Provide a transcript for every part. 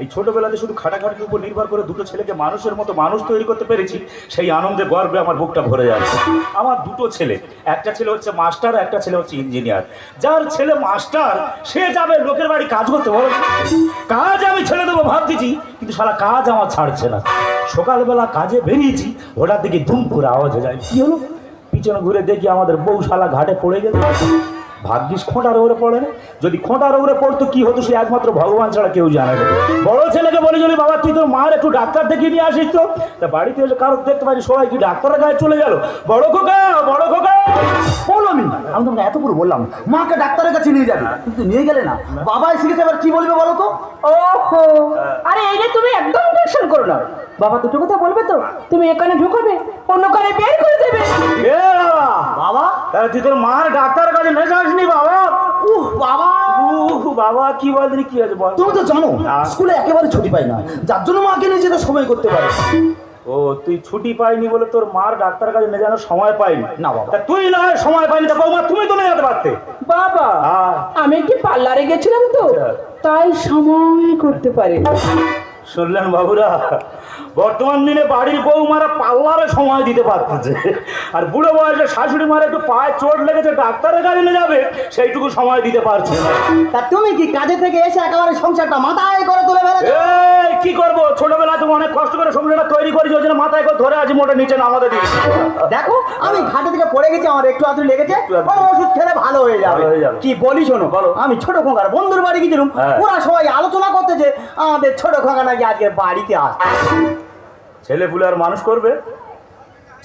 এই ছোটবেলাতে শুধু খাটাখাটির উপর নির্ভর করে দুটো ছেলেকে মানুষের মতো মানুষ তৈরি করতে পেরেছি, সেই আনন্দে গর্বে আমার বুকটা ভরে যাচ্ছে। আমার দুটো ছেলে, একটা ছেলে হচ্ছে মাস্টার, একটা ছেলে হচ্ছে ইঞ্জিনিয়ার। যার ছেলে মাস্টার, সে যাবে লোকের বাড়ি কাজ করতে, বলো কাজ আমি ছেড়ে দেবো ভাবতেছি, কিন্তু সারা কাজ আমার ছাড়ছে না। সকালবেলা কাজে বেরিয়েছি, হঠাৎ দিকে ধুম করে আওয়াজ হয়ে যায়। কি হলো? পিছনে ঘুরে দেখি আমাদের বউশালা ঘাটে পড়ে গেল ভাগ্যিস খোঁটার ওপরে পড়ে না। যদি খোঁটার ওপরে পড়তো কি হতো? সে একমাত্র ভগবান ছাড়া কেউ জানে না। বড় ছেলেকে বলে যদি বাবা তুই তোর মার একটু ডাক্তার দেখিয়ে নিয়ে আসিস তো? তা বাড়িতে এসে কারও দেখতে পারি সবাই কি ডাক্তারের গায়ে চলে গেল? বড় খোকা বড় খোকা! বলো আমি তোমাকে এত করে বললাম। মাকে ডাক্তারের কাছে নিয়ে যাবে। কিন্তু নিয়ে গেলে না। বাবা এসে গেছে এবার কি বলবে বলো তো? ওহো! আরে এই যে তুমি একদম টেনশন করো না। বাবা দুটো কথা বলবে তো? তুমি এখানে ঢুকাবে অন্য তুই তোর মার কাছে যাসনি বাবা উহ বাবা উহ, বাবা কি বলছিস কি আছে বল তুমি তো জানো হ্যাঁ। স্কুলে একেবারে ছুটি পাই না যার জন্য মাকে নিয়ে যেতে সময় করতে পারে ও তুই ছুটি পাইনি বলে তোর মার ডাক্তারের কাছে নিয়ে যাওয়ার সময় পাইনি না বাবা। তুই না হয় সময় পাইনি তা বৌমা তুমি তো নিয়ে যেতে পারতে বাবা হ্যাঁ। আমি একটি পার্লারে গেছিলাম তো আচ্ছা। তাই সময় করতে পারি শুনলেন বাবুরা বর্তমান দিনে বাড়ির বৌমারা পার্লারে সময় দিতে পারতেছে। আর বুড়ো বয়সে শাশুড়ি মারা একটু পায়ে চোট লেগেছে ডাক্তারের কাছে নিয়ে যাবে সেইটুকু সময় দিতে পারছে না। তা তুমি কি কাজে থেকে এসে একেবারে সংসারটা মাথায় করে তুলে এই কি করব? ছোটবেলা তুমি অনেক কষ্ট করে সংসারটা তৈরি করেছি ওই জন্য মাথায় করে ধরে আছি মোটে নিচে নামাতে দিয়েছি দেখো আমি ঘাটে থেকে পড়ে গেছি আমার একটু আধটু লেগেছে ওষুধ খেলে ভালো হয়ে যাবে। হয়ে যাবে। কি বলি শোনো বলো। আমি ছোট খোকার বন্ধুর বাড়ি গেছিলাম হ্যাঁ। ওরা সবাই আলোচনা করতেছে আমাদের ছোট খোকা নাকি আজকে বাড়িতে আসছে ছেলে পুলে আর মানুষ করবে?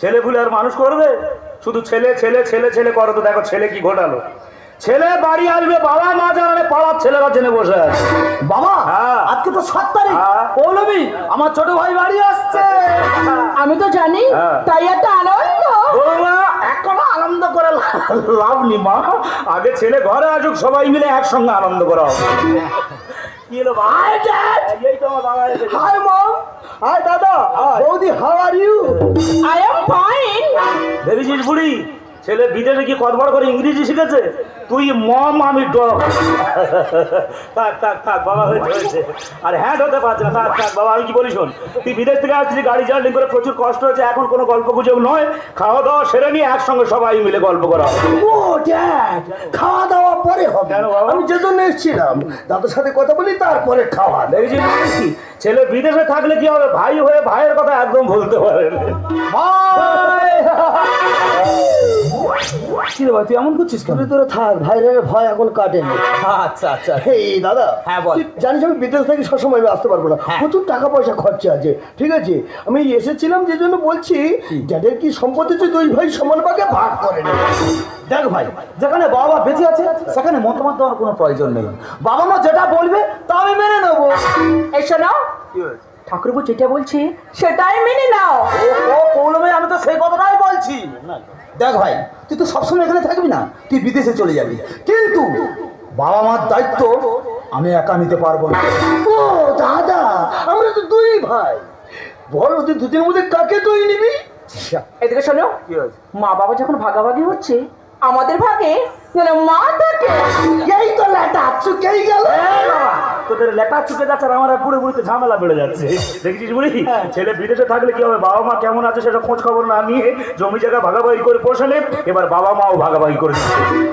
ছেলে পুলে আর মানুষ করবে? শুধু ছেলে ছেলে ছেলে ছেলে করো তো দেখো ছেলে কি ঘটালো। ছেলে বাড়ি আসবে বাবা মা জানালে পাড়ার ছেলেরা জেনে বসে আছে। বাবা হ্যাঁ। আজকে তো সাত তারিখ। হ্যাঁ। পৌলমী আমার ছোট ভাই বাড়ি আসছে। আমি তো জানি হ্যাঁ। তাই এত আনন্দ। এখনও আনন্দ করে লাভ নি মা। আগে ছেলে ঘরে আসুক সবাই মিলে একসঙ্গে আনন্দ করা হবে। কি হলো বাবা? এই তো আমার বাবা হাই মম হাই দাদা Hi. বৌদি how are you I am fine ভেবেছিস বুড়ি ছেলে বিদেশে কি কতবার করে ইংরেজি শিখেছে? তুই মম আমি ডগ থাক থাক থাক বাবা হয়েছে হয়েছে। আর হ্যাঁ হতে পারছে না। থাক থাক বাবা আমি কি বলি শোন? তুই বিদেশ থেকে আসছিস গাড়ি জার্নি করে প্রচুর কষ্ট হয়েছে এখন কোনো গল্প গুজব নয়। খাওয়া দাওয়া সেরে নিয়ে একসঙ্গে সবাই মিলে গল্প করা হবে। ও ড্যাড খাওয়া দাওয়া পরে হবে? আমি যে জন্য এসেছিলাম দাদার সাথে কথা বলি তারপরে খাওয়া বুঝেছি? ছেলে বিদেশে থাকলে কি হবে? ভাই হয়ে ভাইয়ের কথা একদম ভুলতে পারে। ভাই! ভাই তুই এমন করছিস কেন? তুই তোরা থাক ভাইরের ভয় এখন কাটেনি। আচ্ছা আচ্ছা। এই দাদা হ্যাঁ, বল। জানিস আমি বিদেশ থেকে সবসময় আমি আসতে পারব না। হ্যাঁ। প্রচুর টাকা পয়সা খরচা আছে ঠিক আছে? আমি এসেছিলাম যে জন্য বলছি যাদের কি সম্পত্তি দুই ভাই সমান ভাগে ভাগ করে নেবে। দেখ ভাই যেখানে বাবা মা বেঁচে আছে সেখানে মতামত দেওয়ার কোনো প্রয়োজন নেই। বাবা মা যেটা বলবে তা আমি মেনে নেব। এই শোনো ঠাকুরবু যেটা বলছে সেটাই মেনে নাও। ও পৌলমে আমি তো সেই কথাটাই বলছি। দেখ ভাই তুই তো সবসময় এখানে থাকবি না তুই বিদেশে চলে যাবি। কিন্তু বাবা মার দায়িত্ব আমি একা নিতে পারব না। ও দাদা আমরা তো দুই ভাই। বল ওদের দুদিনের মধ্যে কাকে তুই নিবি? এদিকে শোনো মা বাবা যখন ভাগাভাগি হচ্ছে আমাদের ভাগে যেন মা থাকে। এই তো লেটা চুকেই গেল। বাবা, তোদের লেখা চুকে যাচ্ছে আর আমার পুরো বুড়িতে ঝামেলা বেড়ে যাচ্ছে। দেখছিস বুড়ি? ছেলে বিদেশে থাকলে কি হবে? বাবা মা কেমন আছে সেটা খোঁজ খবর না নিয়ে জমি জায়গা ভাগাভাগি করে পোষালে এবার বাবা মাও ভাগাভাগি করে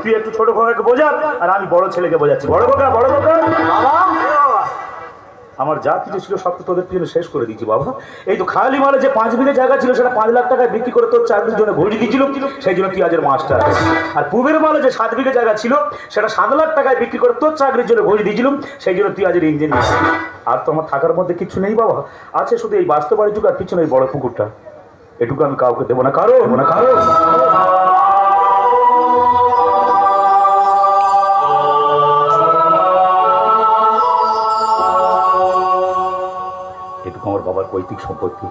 তুই একটু ছোট খোকাকে বোঝা আর আমি বড় ছেলেকে বোঝাচ্ছি। বড় খোকা বড় খোকা। বাবা আমার যা কিছু ছিল সব তো তোদের জন্য শেষ করে দিয়েছি বাবা। এই তো খালি মালে যে পাঁচ বিঘে জায়গা ছিল, সেটা পাঁচ লাখ টাকায় বিক্রি করে তোর চাকরির জন্য ঘড়ি দিয়েছিল, সেই জন্য তুই আজের মাস্টার আর পূবের মালে যে সাত বিঘে জায়গা ছিল, সেটা সাত লাখ টাকায় বিক্রি করে তোর চাকরির জন্য ঘড়ি দিয়েছিলাম সেই জন্য তুই আজের আর তো আমার থাকার মধ্যে কিছু নেই বাবা। আছে শুধু এই বাস্তব যুগ আর কিছু নেই বড় পুকুরটা। এটুকু আমি কাউকে দেবো না কারও না কারও পৈতৃক সম্পত্তি।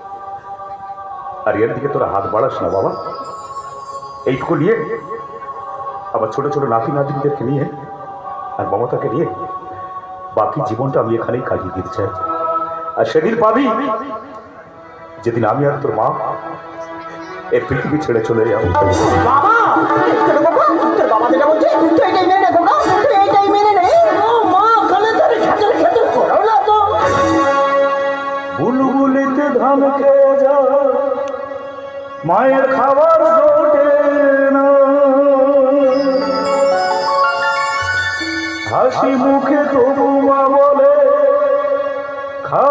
আর এর দিকে তোরা হাত বাড়াস না, বাবা। এইটুকু নিয়ে আবার ছোট ছোট নাতি নাতিদেরকে নিয়ে আর মমতাকে নিয়ে বাকি জীবনটা আমি এখানেই কাটিয়ে দিতে চাই। আর সেদিন পাবি যেদিন আমি আর তোর মা এই পৃথিবী ছেড়ে চলে যাব। বাবা বাবা বাবা ধান খেয়ে মায়ের খাবার জোটে না হাসি মুখে তবু মা বলে, খা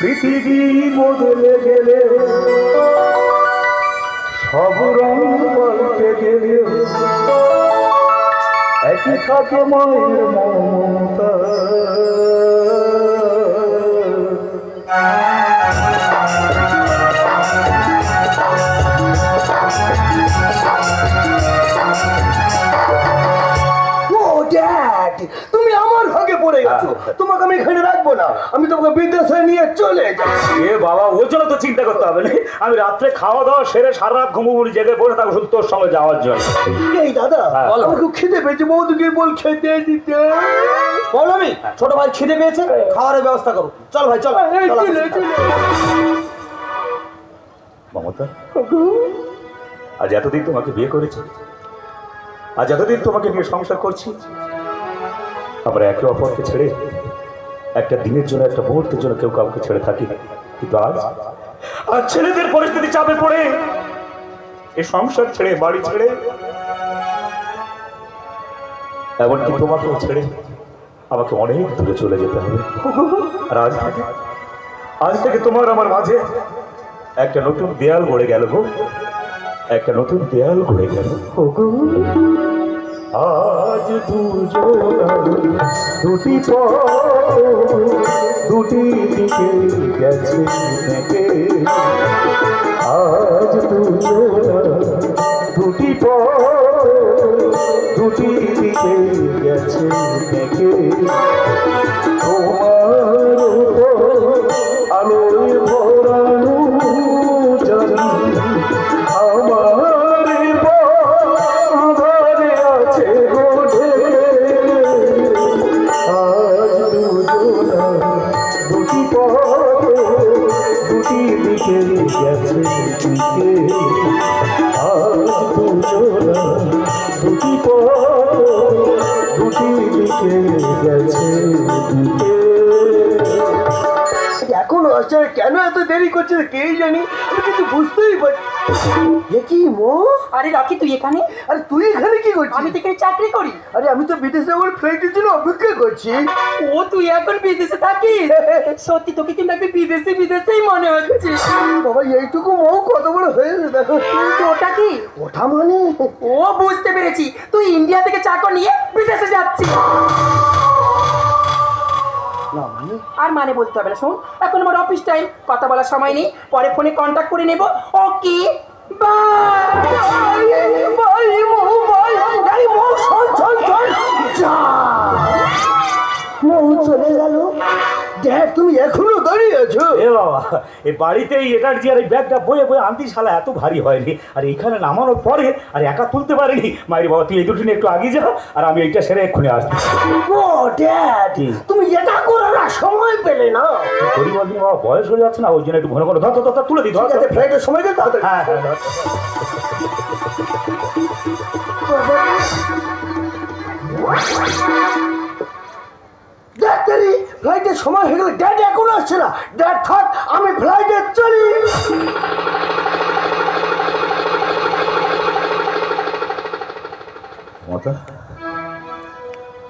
পৃথিবী বদলে গেলে সব রং পাল্টে গেলে একই থাকে মায়ের ড্যাড তুমি আমার ভাগে পড়ে গেছো। তোমাকে আমি এখানে না। আমি তোমাকে বিদেশে নিয়ে চলে এ বাবা ওর জন্য তো চিন্তা করতে হবে না। আমি রাত্রে খাওয়া দাওয়া সেরে সারা রাত ঘুমো বলি জেগে বসে থাকব শুধু তোর সঙ্গে যাওয়ার জন্য। এই দাদা হ্যাঁ। আমার খুব খিদে পেয়েছে বৌদিকে বল খেতে দিতে। বল আমি ছোট ভাই খিদে পেয়েছে? খাওয়ার ব্যবস্থা করো। চল ভাই চলে। মমতা আজ এতদিন তোমাকে বিয়ে করেছি। আজ এতদিন তোমাকে নিয়ে সংসার করছি। আমরা একে অপরকে ছেড়ে একটা দিনের জন্য, একটা মুহূর্তের জন্য কেউ কাউকে ছেড়ে থাকি। কিন্তু আজ, আর ছেলেদের পরিস্থিতি চাপে পড়ে। এ সংসার ছেড়ে, বাড়ি ছেড়ে, এমনকি তোমাকেও ছেড়ে আমাকে অনেক দূরে চলে যেতে হবে। আর আজ থেকে আজ থেকে তোমার আমার মাঝে একটা নতুন দেয়াল গড়ে গেল গো। একটা নতুন দেয়াল গড়ে গেল। আজ দুজনার দুটি দুটি দিকে গেছে নেকে আজ দুজনার দুটি দুটি দিকে গেছে নেকে এখনও আসছে কেন এত দেরি করছে কেই জানি? আমি কিছু বুঝতেই পারছি কি মো? আরে রকি তুই এখানে? আরে তুই এখানে কি করছিস? আমি তো এখানে চাকরি করি। আরে আমি তো বিদেশে আমার ফ্লাইটের জন্য অপেক্ষা করছি। ও তুই এখন বিদেশে থাকিস? সত্যি তোকে কিন্তু একটু বিদেশে বিদেশেই মনে হচ্ছে। বাবা এইটুকু মৌ কত বড় হয়েছে দেখো। ওটা কি? ওটা মানে? ও বুঝতে পেরেছি। তুই ইন্ডিয়া থেকে চাকর নিয়ে বিদেশে যাচ্ছিস। আর মানে বলতে হবে না শোন এখন আমার অফিস টাইম কথা বলার সময় নেই পরে ফোনে কন্ট্যাক্ট করে নেব। ওকে চলে গেল। দেখ তুমি এখনও দাঁড়িয়ে আছো। এ বাবা এই বাড়িতে এই এনার্জি আর এই ব্যাগটা বয়ে বয়ে আনতি শালা এত ভারী হয়নি। আর এখানে নামানোর পরে আর একা তুলতে পারিনি। মায়ের বাবা তুই এই দুটো নিয়ে একটু আগে যা আর আমি এইটা সেরে এক্ষুনি আসছি। ও ড্যাড তুমি এটা করো না সময় পেলে না। করি বলবি বাবা বয়স হয়ে যাচ্ছে না ওই জন্য একটু ঘন ঘন ধর ধর, তুলে দিই ধর ফ্লাইটের সময় তাড়াতাড়ি। হ্যাঁ হ্যাঁ সময় হয়ে গেলে ড্যাড এখন আসছে না। ড্যাড, থাক, আমি ফ্লাইটে চলি।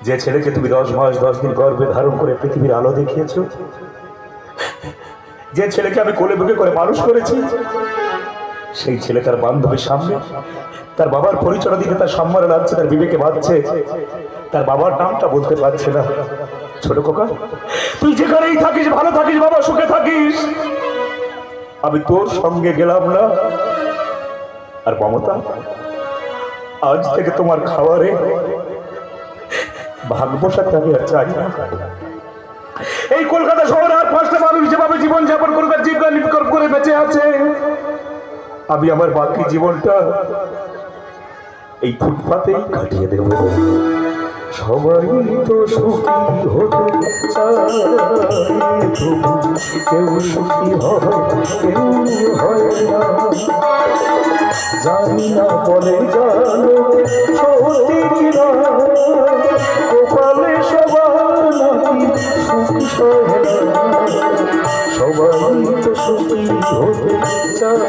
যে ছেলেকে তুমি দশ মাস, দশ দিন গর্ভে ধারণ করে পৃথিবীর আলো দেখিয়েছো, যে ছেলেকে আমি কোলে বুকে করে মানুষ করেছি, সেই ছেলে তার বান্ধবীর সামনে, তার বাবার পরিচয় দিকে তার সম্মানে লাগছে তার বিবেকে বাঁধছে, তার বাবার নামটা বলতে পারছে না। ছোট খোকা, তুই যেখানেই থাকিস, ভালো থাকিস বাবা, সুখে থাকিস। আমি তোর সঙ্গে গেলাম না। আর মমতা, আজ থেকে তোমার খাবারে ভাগ্যবসাতে আমি আর চাই এই কলকাতা শহরে আর পাঁচটা মানুষ যেভাবে জীবন যাপন করবে, জীবন নিকট করে বেঁচে আছে, আমি আমার বাকি জীবনটা এই ফুটপাতেই কাটিয়ে দেব। সবাই তো সুখী হতে চায়। তবু কেউ সুখী হয়, কেউ হয় না। জানি না বলে জানো, সত্যি কিনা। কপালে সবার নাকি সহে সবাই তো সুখী হতে চায়।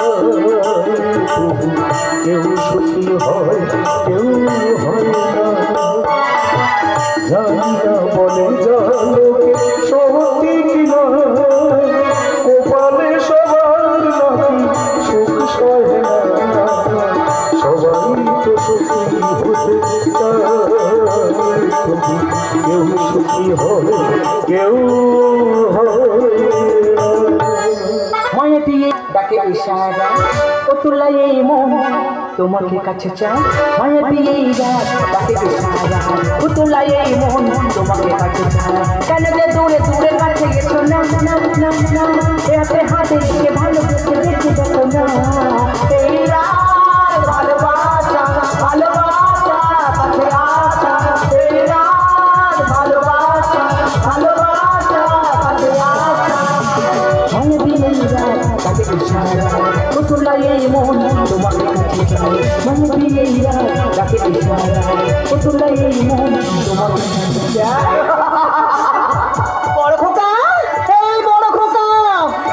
কেউ সুখী হয়, কেউ হয় না। জানিনা বলে জালোকে সত্যি কিনা কপালে সবার নাকি সুখ সহে না। সবাই তো সুখী হতে কেউ সুখী হয় কেউ মায়া দিয়ে ডাকে ইশারা ও তুলা এই মন তোমাকে কাছে চাই। মায়া দিয়ে ডাকে ইশারা ও তুলা এই মন তোমাকে কাছে চাই। কেন যে দূরে দূরে কাছে গেছো না না না না এতে হাতে রেখে ভালো দেখে দেখো না। বড় খোকা এই বড় খোকা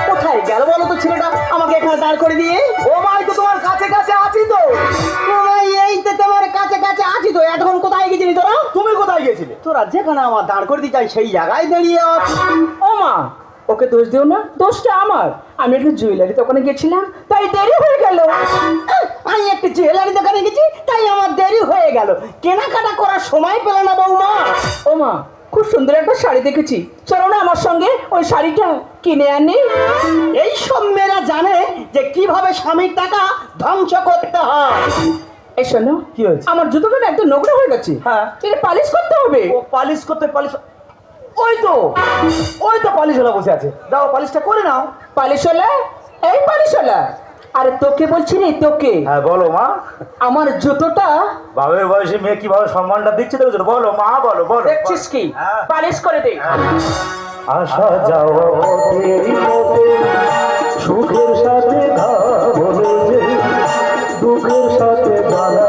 কোথায় গেল বলো তো ছেলেটা? আমাকে এখানে দাঁড় করে দিয়ে। ও মাই তো তোমার কাছে কাছে আছি তো। এই তো তোমার কাছে কাছে আছি তো এতক্ষণ কোথায় গেছিলি তোরা? তুমি কোথায় গেছিলে? তোরা যেখানে আমার দাঁড় করে দিয়ে যাই সেই জায়গায় দাঁড়িয়ে ও মা ওকে দোষ দিও না দোষটা আমার। আমি একটু জুয়েলারি দোকানে গেছিলাম তাই দেরি হয়ে গেল। আমি একটু জুয়েলারি দোকানে গেছি তাই আমার দেরি হয়ে গেল। কেনাকাটা করার সময় পেল না বৌমা। ও মা খুব সুন্দর একটা শাড়ি দেখেছি। চলো না আমার সঙ্গে ওই শাড়িটা কিনে আনি। এই সব মেয়েরা জানে যে কীভাবে স্বামীর টাকা ধ্বংস করতে হয়। এই শোনো কি হয়েছে? আমার জুতোটা একটু নোংরা হয়ে গেছে। হ্যাঁ। এটা পালিশ করতে হবে। ও পালিশ করতে পালিশ ওই তো ওই তো পালিশ হলা বসে আছে। দাও পালিশটা করে নাও। পালিশ হলে এই পালিশ হলে আরে তোকে বলছি রে তোকে। হ্যাঁ বলো মা। আমার জুতোটা বাবের বয়সে মেয়ে কীভাবে সম্মানটা দিচ্ছে দেখছ বলো মা বলো বলো। দেখছিস কি? হ্যাঁ। পালিশ করে দে। আসা যাওয়া পথের পথে সুখের সাথে ঘা বলে যে দুঃখের সাথে জানা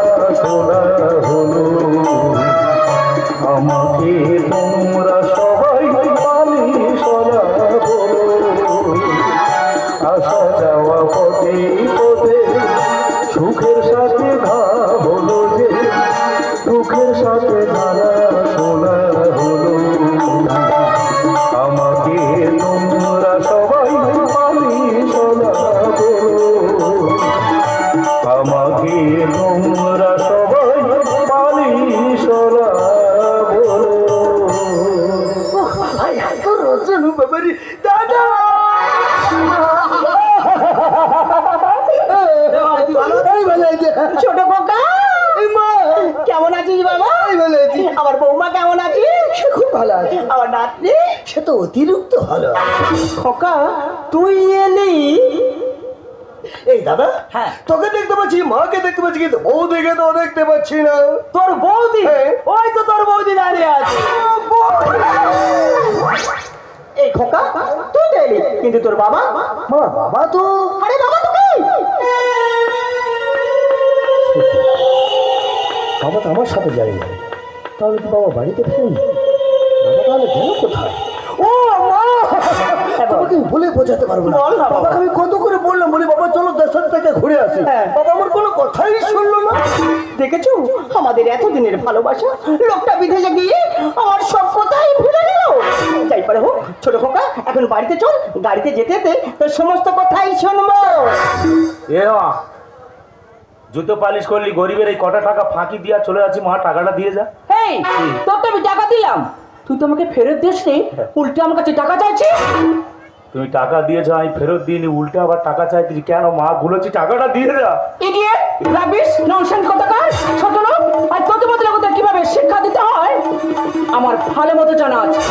পাচ্ছি না তোর বৌদি। ওই তো তোর বৌদি দাঁড়িয়ে আছে। এই খোকা তুই এলি কিন্তু তোর বাবা? বাবা তো আরে বাবা তো বাবা তো আমার সাথে যায়নি তাহলে তো বাবা বাড়িতে ফেরেনি? বাবা তাহলে গেল কোথায়? ও মা! আমি বলে বোঝাতে পারব না বাবা। বাবাকে আমি কত করে চলো দেশের থেকে ঘুরে আসি। হ্যাঁ। বাবা আমার কোনো কথাই শুনলো না। দেখেছ? আমাদের এতদিনের ভালোবাসা। লোকটা বিদেশে গিয়ে আমার সব কথাই ভুলে গেল। যাই পারে হোক ছোট খোকা এখন বাড়িতে চল। গাড়িতে যেতে যেতে তোর সমস্ত কথাই শুনব। জুতো পালিশ করলি গরিবের এই কটা টাকা ফাঁকি দিয়া চলে যাচ্ছি মা টাকাটা দিয়ে যা। হেই তোর তো আমি টাকা দিলাম। তুই তো আমাকে ফেরত দিস নি উল্টে আমার কাছে টাকা চাইছিস? তুমি টাকা দিয়েছ আমি ফেরত দিইনি উল্টে আবার টাকা চাইতেছি। কেন মা বলেছি টাকাটা দিয়ে যা। ইডিয়েট রাবিশ ননসেন্স কথা কার ছোট লোক আর তোকে বদলে জগতে কীভাবে শিক্ষা দিতে হয়? আমার ভালো মতো জানা আছে।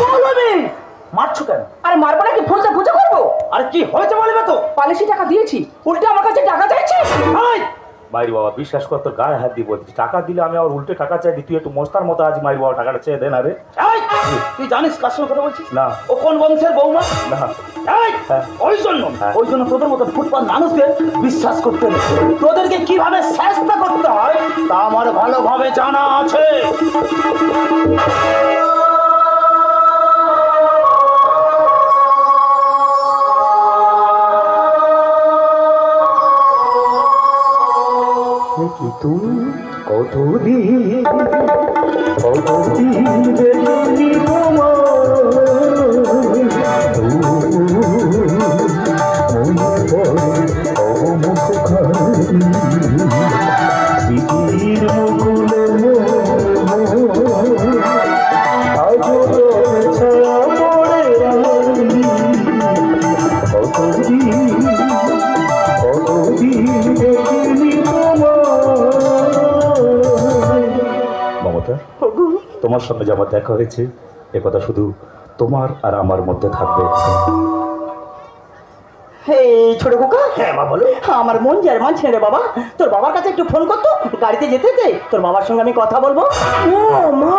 বলবি মারছো কেন? আরে মারবো নাকি? ফুলতে পুজো করব? আর কি হয়েছে বলবে তো? পালিশি টাকা দিয়েছি। উল্টে আমার কাছে টাকা চাইছি এই, মাইরি বাবা বিশ্বাস কর তোর গায়ে হাত দিয়ে বলছি। টাকা দিলে আমি আবার উল্টে টাকা চাই তুই একটু মস্তার মতো আজ মাইরি বাবা টাকাটা চেয়ে দে না রে। এই, তুই জানিস কার সঙ্গে কথা বলছিস? না। ও কোন বংশের বৌমা? না। হ্যাঁ। ওই জন্য হ্যাঁ। ওই জন্য তোদের মতো ফুটপাত মানুষদের বিশ্বাস করতে নেই। তোদেরকে কীভাবে চেষ্টা করতে হয় তা আমার ভালোভাবে জানা আছে। তুমি কতদিন কতদিন তোমার সঙ্গে যে আমার দেখা হয়েছে এ কথা শুধু তোমার আর আমার মধ্যে থাকবে। এই ছোট কুকা হ্যাঁ মা বলো। আমার মন মানছে রে বাবা। তোর বাবার কাছে একটু ফোন করতো গাড়িতে যেতে দে। তোর বাবার সঙ্গে আমি কথা বলব। ও মা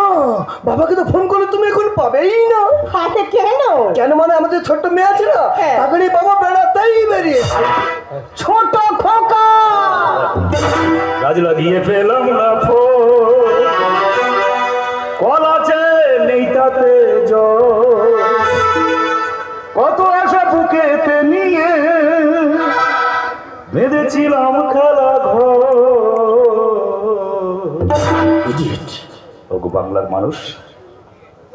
বাবাকে তো ফোন করলে তুমি এখন পাবেই না। কেন? কেন মানে আমাদের ছোট্ট মেয়ে আছে না? হ্যাঁ। তাকে নিয়ে বাবা বেড়াতেই বেরিয়েছে। ছোট খোকা! গাছ লাগিয়ে পেলাম না ফোন। নেই কত আশা বুকেতে নিয়ে বেঁধেছিলাম খেলা ঘর। বাংলার মানুষ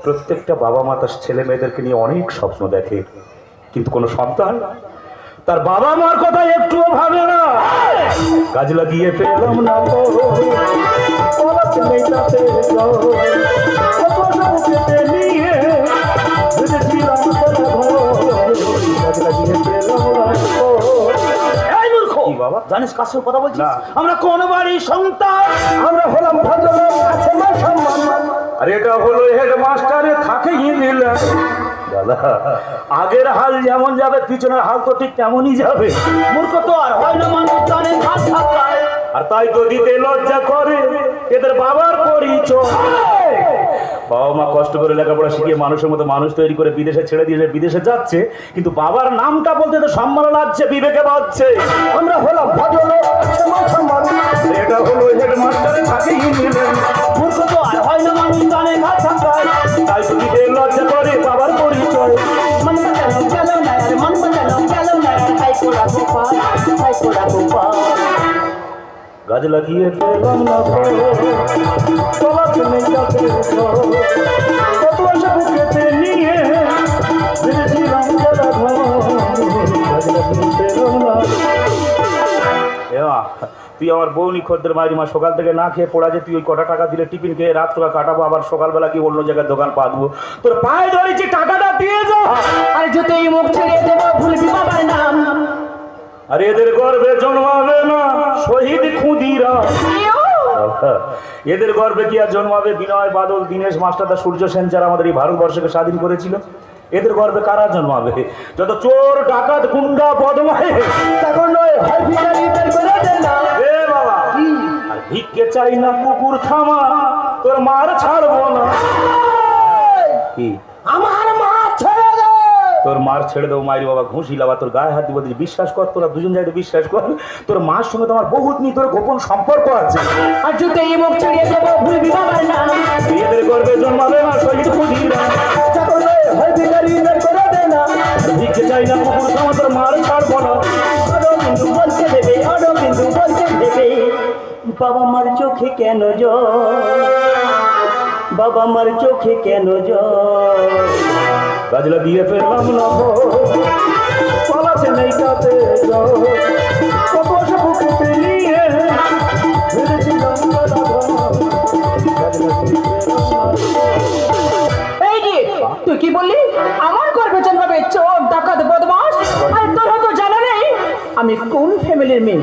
প্রত্যেকটা বাবা মা তার ছেলে মেয়েদেরকে নিয়ে অনেক স্বপ্ন দেখে কিন্তু কোনো সন্তান তার বাবা মার কথা একটুও ভাবে না। কাজ লাগিয়ে পেলাম না। বাবা? জানিস কার সঙ্গে কথা বলছিস? আমরা কোন বাড়ির সন্তান। আমরা হলাম আর এটা হলো হেড মাস্টারে থাকে দাদা আগের হাল যেমন যাবে পিছনের হাল তো ঠিক তেমনই যাবে। মূর্খ তো আর হয় না মানুষ জানে আর তাই দিতে লজ্জা করে এদের বাবার পরিচয়। বাবা মা কষ্ট করে লেখাপড়া শিখিয়ে মানুষের মতো মানুষ তৈরি করে বিদেশে ছেড়ে দিয়ে বিদেশে যাচ্ছে কিন্তু বাবার নামটা বলতে তো সম্মান লাগছে বিবেকে বাজছে আমরা হলাম এটা হলো হেড মাস্টারে থাকেই মূর্খ তো আর হয় না মানুষ জানে ঘাট থাকায় তাই তো দিতে লজ্জা করে বাবার পরিচয়। মন বাজানো গেল না মন বাজানো গেল না আর কোড়া গোপাল হাই কোড়া গোপাল। গাছ লাগিয়ে পেলাম তুই আমার বৌনি খদ্দের মাঝি মা সকাল থেকে না খেয়ে পড়া যে তুই ওই কটা টাকা দিলে টিফিন খেয়ে রাত তোকে কাটাবো, আবার সকালবেলা কি অন্য জায়গায় দোকান পাতবো তোর পায়ে ধরেছি, টাকাটা দিয়ে যা। আর যদি মুখ ছেড়ে দেবো, ভুলবি বাবার নাম। আর এদের গর্বে জন্মাবে না শহীদ খুদিরা। এদের গর্বে কি আর জন্মাবে? বিনয় বাদল দীনেশ মাস্টারদা সূর্য সেন যারা আমাদের এই ভারতবর্ষকে স্বাধীন করেছিল এদের গর্বে কারা জন্মাবে? যত চোর ডাকাত গুন্ডা বদমাই ভিক্ষে চাই না কুকুর থামা তোর মার ছাড়বো না। কি? আমার তোর মার ছেড়ে দেবো মায়ের বাবা ঘুষি লাবা তোর গায়ে হাত দিব বিশ্বাস কর তোরা দুজন যাইতে বিশ্বাস কর তোর মার সঙ্গে তোমার বহুত নি তোর গোপন সম্পর্ক আছে। আর যদি এই মুখ ছেড়ে দেবো ভুলবি বাবার নাম এদের গর্বে জন্মাবে না। শহীদ হয় বের করে দে না। চাই না থামা তোর মার ছাড়বো না আরও দেবে আরও দেবে। বাবা মার চোখে কেন জল? বাবা মার চোখে কেন জল? গাছ লাগিয়ে ফেললাম না। এই যে, তুই কি বললি? আমার গর্বে জন্মাবে চোর ডাকাত বদমাস আর তোর হয়তো জানা নেই, আমি কোন ফ্যামিলির মেয়ে?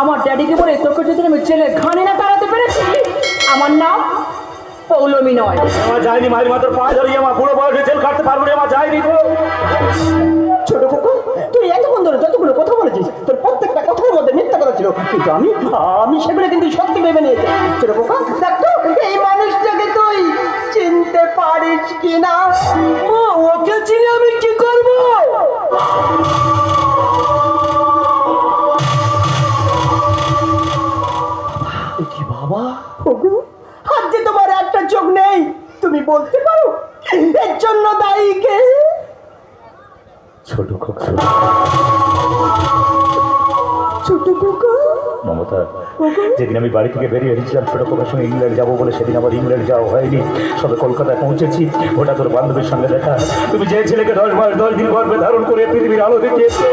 আমার ড্যাডিকে বলে তোকে যদি আমি ছেলে ঘানি না তাড়াতে পেরেছি, আমার নাম পৌলমী নয়। আমার যায়নি মায়ের মাথার পা ধরিয়ে আমার বুড়ো বয়সে জেল কাটতে পারব না আমার যায়নি তো। ছোট খোকা তুই এতক্ষণ ধরে যতগুলো কথা বলেছিস তোর প্রত্যেকটা কথার মধ্যে মিথ্যা কথা ছিল। কিন্তু আমি আমি সেগুলো কিন্তু সত্যি ভেবে নিয়েছি। ছোট খোকা দেখ তো এই মানুষটাকে তুই চিনতে পারিস কিনা? ও ওকে চিনে আমি কি করব? বাবা? ওগো তোমার যোগ নেই। তুমি বলতে পারো এর জন্য দায়ী কে? ছোট খোক ছোট খোক মমতা যেদিন আমি বাড়ি থেকে বেরিয়ে এসেছিলাম, ছোট খোকার সঙ্গে ইংল্যান্ড যাব বলে সেদিন আবার ইংল্যান্ড যাওয়া হয়নি। সবে কলকাতায় পৌঁছেছি, ওটা তোর বান্ধবীর সঙ্গে দেখা। তুমি যে ছেলেকে দশ মাস দশ দিন গর্ভে ধারণ করে পৃথিবীর আলো দেখিয়েছো,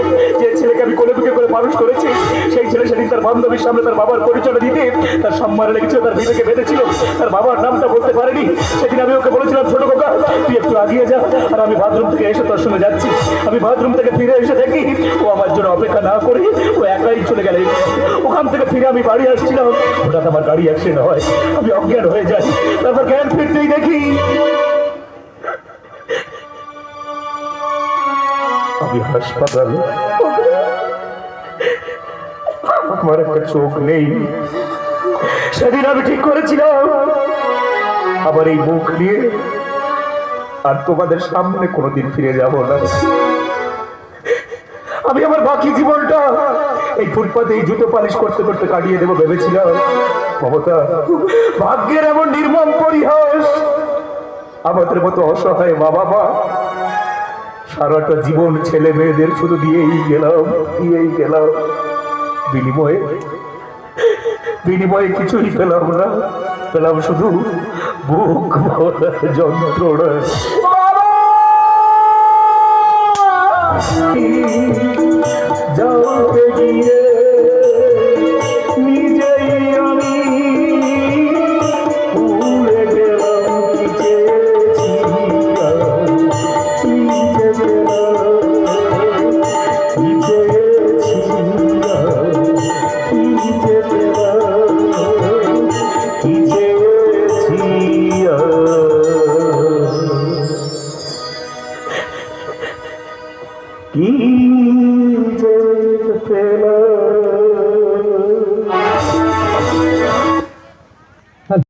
যে ছেলেকে আমি কোলে বুকে করে মানুষ করেছি, সেই ছেলে সেদিন তার বান্ধবীর সামনে তার বাবার পরিচয় দিতে, তার সম্মানে লেগেছিল, তার বিবেকে বেঁধেছিল, তার বাবার নামটা বলতে পারেনি। সেদিন আমি ওকে বলেছিলাম, ছোট খোকা, তুই একটু আগিয়ে যা, আর আমি বাথরুম থেকে এসে তোর সঙ্গে যাচ্ছি। আমি বাথরুম থেকে ফিরে এসে দেখি, ও আমার জন্য অপেক্ষা না করে, ও একাই চলে গেলে। ওখান থেকে ফিরে আমি বাড়ি আসছিলাম। হঠাৎ আমার গাড়ি অ্যাক্সিডেন্ট হয়। আমি অজ্ঞান হয়ে যাই। তারপর জ্ঞান ফিরতেই দেখি, আমি হাসপাতালে। আমার একটা চোখ নেই। সেদিন আমি ঠিক করেছিলাম। আবার এই মুখ নিয়ে আর তোমাদের সামনে কোনোদিন ফিরে যাব না। আমি আমার বাকি জীবনটা এই ফুটপাতে এই জুতো পালিশ করতে করতে কাটিয়ে দেবো ভেবেছিলাম। মমতা ভাগ্যের এমন নির্মম পরিহাস। আমাদের মতো অসহায় মা বাবা সারাটা জীবন ছেলে মেয়েদের শুধু দিয়েই গেলাম দিয়েই গেলাম। বিনিময়ে বিনিময়ে কিছুই পেলাম না। পেলাম শুধু বুক যন্ত্রণা। जाओ गीरे